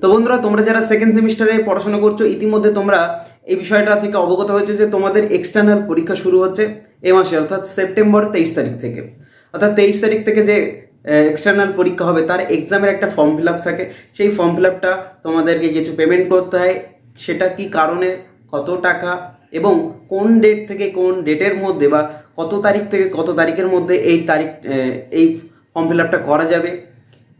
তো বন্ধুরা, তোমরা যারা সেকেন্ড সেমিস্টারে পড়াশোনা করছ, ইতিমধ্যে তোমরা এই বিষয়টা থেকে অবগত হয়েছে যে তোমাদের এক্সটার্নাল পরীক্ষা শুরু হচ্ছে এ মাসে, অর্থাৎ সেপ্টেম্বর তেইশ তারিখ থেকে। অর্থাৎ তেইশ তারিখ থেকে যে এক্সটার্নাল পরীক্ষা হবে, তার এক্সামের একটা ফর্ম ফিল থাকে। সেই ফর্ম ফিল আপটা তোমাদেরকে কিছু পেমেন্ট করতে হয়। সেটা কি কারণে, কত টাকা এবং কোন ডেট থেকে কোন ডেটের মধ্যে বা কত তারিখ থেকে কত তারিখের মধ্যে এই তারিখ এই ফর্ম ফিল করা যাবে?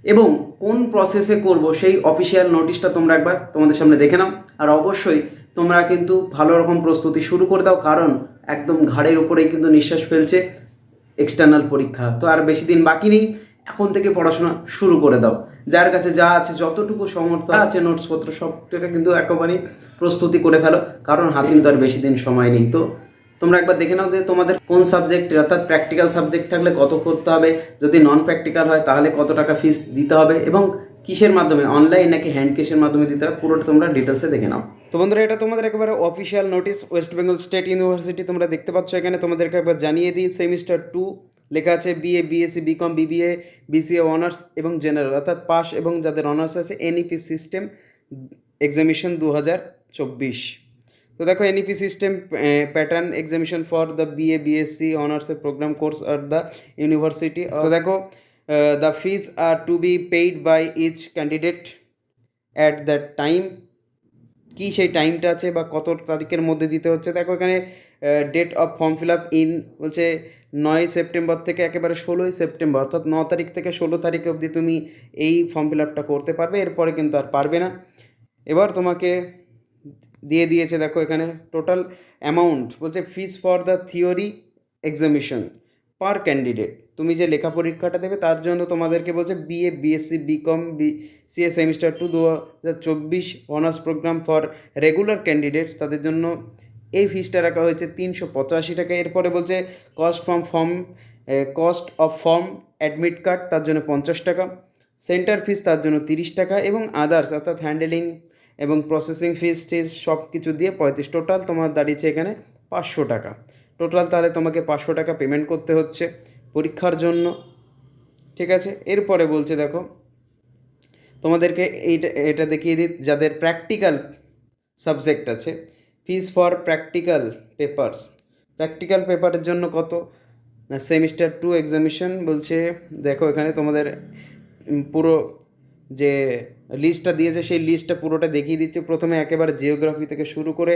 এবং কোন প্রসেসে করব সেই অফিসিয়াল নোটিশটা তোমরা একবার তোমাদের সামনে দেখে নাও। আর অবশ্যই তোমরা কিন্তু ভালো রকম প্রস্তুতি শুরু করে দাও, কারণ একদম ঘাড়ের উপরেই কিন্তু নিঃশ্বাস ফেলছে এক্সটার্নাল পরীক্ষা। তো আর বেশি দিন বাকি নেই, এখন থেকে পড়াশোনা শুরু করে দাও। যার কাছে যা আছে, যতটুকু সমর্থ আছে নোটসপত্র সবটা কিন্তু একেবারেই প্রস্তুতি করে ফেলো, কারণ হাতে কিন্তু আর বেশি দিন সময় নেই। তো তোমরা একবার দেখে নাও যে তোমাদের কোন সাবজেক্ট অর্থাৎ প্র্যাকটিক্যাল সাবজেক্ট থাকলে কত করতে হবে। যদি নন প্র্যাকটিক্যাল হয়, তাহলে কত টাকা ফিস দিতে হবে এবং কিসের মাধ্যমে? অনলাইন নাকি হ্যান্ড ক্যাশের মাধ্যমে দিতে হবে? পুরোটা তোমরা ডিটেলসে দেখে নাও। তো বন্ধুরা, এটা তোমাদের একেবারে official notice West Bengal State University তোমরা দেখতে পাচ্ছ এখানে। তোমাদেরকে একবার জানিয়ে দিই সেমিস্টার টু লেখা আছে BA BSc BCom BBA BCA honours এবং জেনারেল অর্থাৎ পাস এবং যাদের অনার্স আছে এনইপি সিস্টেম এক্সামিশন দু হাজার চব্বিশ। তো দেখো NEP system pattern examination for the BA BSc honours programme course at the university তো দেখো the fees are to be paid by each candidate at that time কি সেই টাইমটা আছে বা কত তারিখের মধ্যে দিতে হচ্ছে? দেখো এখানে date of form fill up in বলছে নয় সেপ্টেম্বর থেকে একেবারে ষোলোই সেপ্টেম্বর অর্থাৎ ন তারিখ থেকে ষোলো তারিখ অবধি তুমি এই ফর্ম ফিল আপটা করতে পারবে এরপরে কিন্তু আর পারবে না। এবার তোমাকে দিয়ে দিয়েছে, দেখো এখানে টোটাল অ্যামাউন্ট বলছে fees for the theory examination per candidate তুমি যে লেখা পরীক্ষাটা দেবে, তার জন্য তোমাদেরকে বলছে BA BSc BCom B CA semester two দু হাজার চব্বিশ honours programme for regular candidates তাদের জন্য এই ফিসটা রাখা হয়েছে তিনশো পঁচাশি টাকা। এরপরে বলছে cost from form cost of form admit card তার জন্য পঞ্চাশ টাকা। সেন্টার ফিস তার জন্য তিরিশ টাকা। এবং আদার্স অর্থাৎ হ্যান্ডেলিং এবং প্রসেসিং ফিস টিস সব কিছু দিয়ে পঁয়ত্রিশ টোটাল তোমার দাঁড়িয়েছে এখানে পাঁচশো টাকা। টোটাল তাহলে তোমাকে পাঁচশো টাকা পেমেন্ট করতে হচ্ছে পরীক্ষার জন্য, ঠিক আছে? এরপরে বলছে দেখো, তোমাদেরকে এইটা, এটা দেখিয়ে দিই, যাদের প্র্যাকটিক্যাল সাবজেক্ট আছে fees for practical papers practical পেপারের জন্য কত? সেমিস্টার টু এক্সামিশন বলছে, দেখো এখানে তোমাদের পুরো যে লিস্টটা দিয়েছে সেই লিস্টটা পুরোটা দেখিয়ে দিচ্ছে। প্রথমে একেবারে জিওগ্রাফি থেকে শুরু করে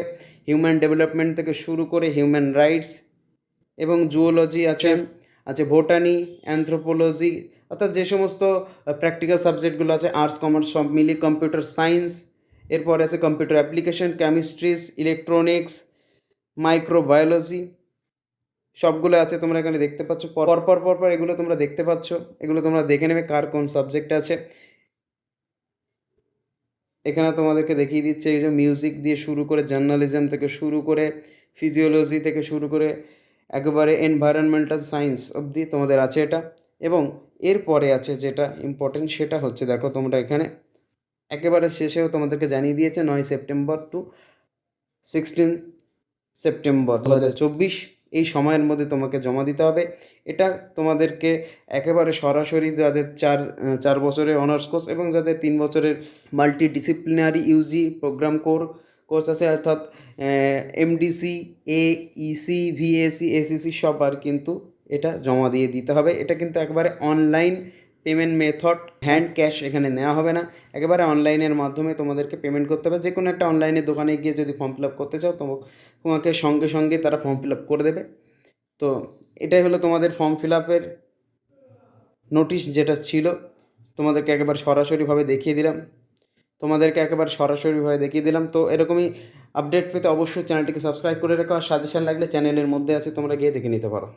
হিউম্যান ডেভেলপমেন্ট থেকে শুরু করে হিউম্যান রাইটস এবং জুওলজি আছে আছে ভোটানি অ্যানথ্রোপোলজি অর্থাৎ যে সমস্ত প্র্যাকটিক্যাল সাবজেক্টগুলো আছে আর্টস কমার্স সব মিলিয়ে কম্পিউটার সায়েন্স এরপরে আছে computer application chemistries electronics microbiology সবগুলো আছে তোমরা এখানে দেখতে পাচ্ছ। পর পর পর পর এগুলো তোমরা দেখতে পাচ্ছ। এগুলো তোমরা দেখে নেবে কার কোন সাবজেক্ট আছে। এখানে তোমাদেরকে দেখিয়ে দিচ্ছে এই যে মিউজিক দিয়ে শুরু করে জার্নালিজম থেকে শুরু করে ফিজিওলজি থেকে শুরু করে একেবারে এনভায়রনমেন্টাল সায়েন্স অবধি তোমাদের আছে এটা। এবং এরপরে আছে যেটা ইম্পর্টেন্ট সেটা হচ্ছে, দেখো তোমরা এখানে একেবারে শেষেও তোমাদেরকে জানিয়ে দিয়েছে নয় সেপ্টেম্বর টু সিক্সটিন সেপ্টেম্বর দু হাজার চব্বিশ। এই সময়ের মধ্যে তোমাকে জমা দিতে হবে। এটা তোমাদেরকে একেবারে সরাসরি যাদের চার চার বছরের অনার্স কোর্স এবং যাদের তিন বছরের multi disciplinary UG programme core, course আছে, অর্থাৎ MDC A EC VAC ACC সবার কিন্তু এটা জমা দিয়ে দিতে হবে। এটা কিন্তু একবারে online payment method hand cash এখানে নেওয়া হবে না। একেবারে অনলাইনের মাধ্যমে তোমাদেরকে পেমেন্ট করতে হবে। যে কোনো একটা অনলাইনের দোকানে গিয়ে যদি ফর্ম ফিল আপ করতে চাও তোমাকে সঙ্গে সঙ্গে তারা ফর্ম ফিল আপ করে দেবে। তো এটাই হলো তোমাদের ফর্ম ফিল আপের নোটিশ যেটা ছিল। তোমাদেরকে একেবারে সরাসরিভাবে দেখিয়ে দিলাম। তোমাদেরকে একেবারে সরাসরিভাবে দেখিয়ে দিলাম। তো এরকমই আপডেট পেতে অবশ্যই চ্যানেলটিকে সাবস্ক্রাইব করে রাখো। আর সাজেশন লাগলে চ্যানেলের মধ্যে আছে, তোমরা গিয়ে দেখে নিতে পারো।